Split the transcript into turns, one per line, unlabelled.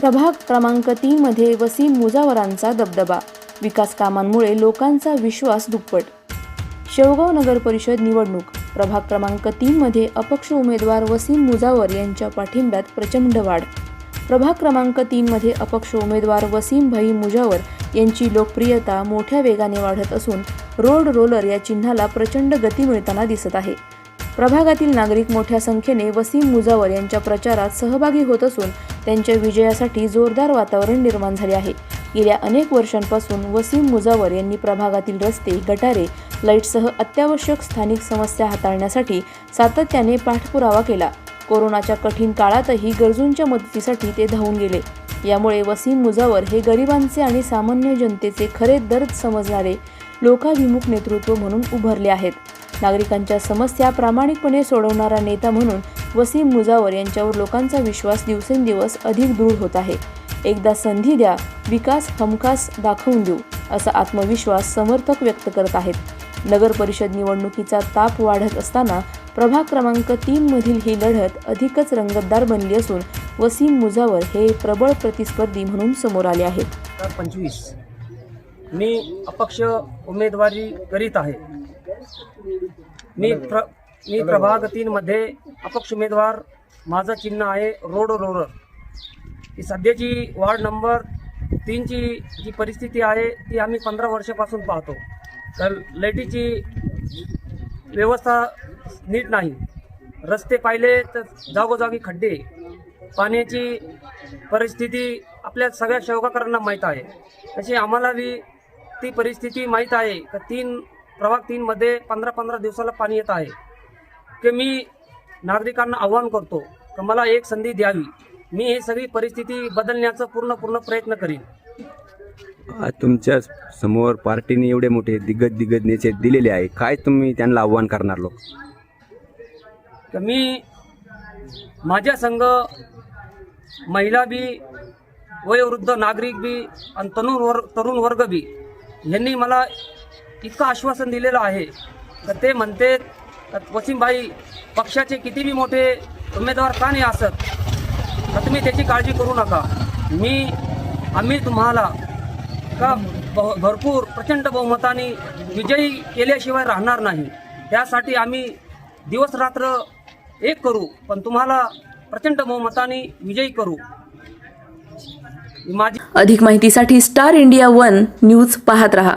प्रभाग क्रमांक तीनमध्ये वसीम मुजावरांचा दबदबा. विकास कामांमुळे लोकांचा विश्वास दुप्पट. शेवगाव नगर परिषद निवडणूक. प्रभाग क्रमांक तीनमध्ये अपक्ष उमेदवार वसीम मुजावर यांच्या पाठिंब्यात प्रचंड वाढ. प्रभाग क्रमांक तीनमध्ये अपक्ष उमेदवार वसीम भाई मुजावर यांची लोकप्रियता मोठ्या वेगाने वाढत असून रोड रोलर या चिन्हाला प्रचंड गती मिळताना दिसत आहे. प्रभागातील नागरिक मोठ्या संख्येने वसीम मुजावर यांच्या प्रचारात सहभागी होत असून त्यांच्या विजयासाठी जोरदार वातावरण निर्माण झाले आहे. गेल्या अनेक वर्षांपासून वसीम मुजावर यांनी प्रभागातील रस्ते गटारे लाईटसह अत्यावश्यक स्थानिक समस्या हाताळण्यासाठी सातत्याने पाठपुरावा केला. कोरोनाच्या कठीण काळातही गरजूंच्या मदतीसाठी ते धावून गेले. यामुळे वसीम मुजावर हे गरिबांचे आणि सामान्य जनतेचे खरे दर्द समजणारे लोकाभिमुख नेतृत्व म्हणून उभारले आहेत. नागरिकांच्या समस्या प्रामाणिकपणे सोडवणारा नेता म्हणून वसीम मुजावर यांच्यावर लोकांचा विश्वास दिवसेंदिवस अधिक दृढ होत आहे. एकदा संधी द्या विकास हमखास दाखवून देऊ असा आत्मविश्वास समर्थक व्यक्त करत आहेत. नगर परिषद निवडणुकीचा ताप वाढत असताना प्रभाग क्रमांक तीन मधील ही लढत अधिकच रंगतदार बनली असून वसीम मुजावर हे प्रबळ प्रतिस्पर्धी म्हणून समोर आले आहेत.
पंचवीस मी अपक्ष उमेदवारी करीत आहे. मी प्र मी प्रभाग तीनमध्ये अपक्ष उमेदवार माझं चिन्ह आहे रोड रोरर. ही सध्याची वार्ड नंबर तीनची जी परिस्थिती आहे ती आम्ही पंधरा वर्षापासून पाहतो. तर लाईटीची व्यवस्था नीट नाही. रस्ते पाहिले तर जागोजागी खड्डे. पाण्याची परिस्थिती आपल्या सगळ्या सेवकाकरांना माहीत आहे. तशी आम्हाला बी ती परिस्थिती माहीत आहे. का तीन प्रभाग तीनमध्ये पंधरा पंधरा दिवसाला पाणी येत आहे. की मी नागरिकांना आव्हान करतो की मला एक संधी द्यावी. मी ही सगळी परिस्थिती बदलण्याचा पूर्ण पूर्ण प्रयत्न करीन.
तुमच्यासमोर पार्टीने एवढे मोठे दिग्गज दिग्गज नेते दिलेले आहे. काय तुम्ही त्यांना आव्हान करणार लोक?
तर मी माझ्या संघ महिला बी वयोवृद्ध नागरिक बी आणि तरुण वर्ग तरुण वर्ग बी यांनी मला इतकं आश्वासन दिलेलं आहे. तर ते म्हणते का वसीमभाई पक्षाचे कितीबी मोठे उमेदवार का नाही असत? तर तुम्ही त्याची काळजी करू नका. मी आम्ही तुम्हाला का भ- भरपूर प्रचंड बहुमताने विजयी केल्याशिवाय राहणार नाही. त्यासाठी आम्ही दिवस रात्र एक करू पण तुम्हाला प्रचंड बहुमताने विजयी करू. माझी
अधिक माहितीसाठी स्टार इंडिया वन न्यूज पाहत रहा.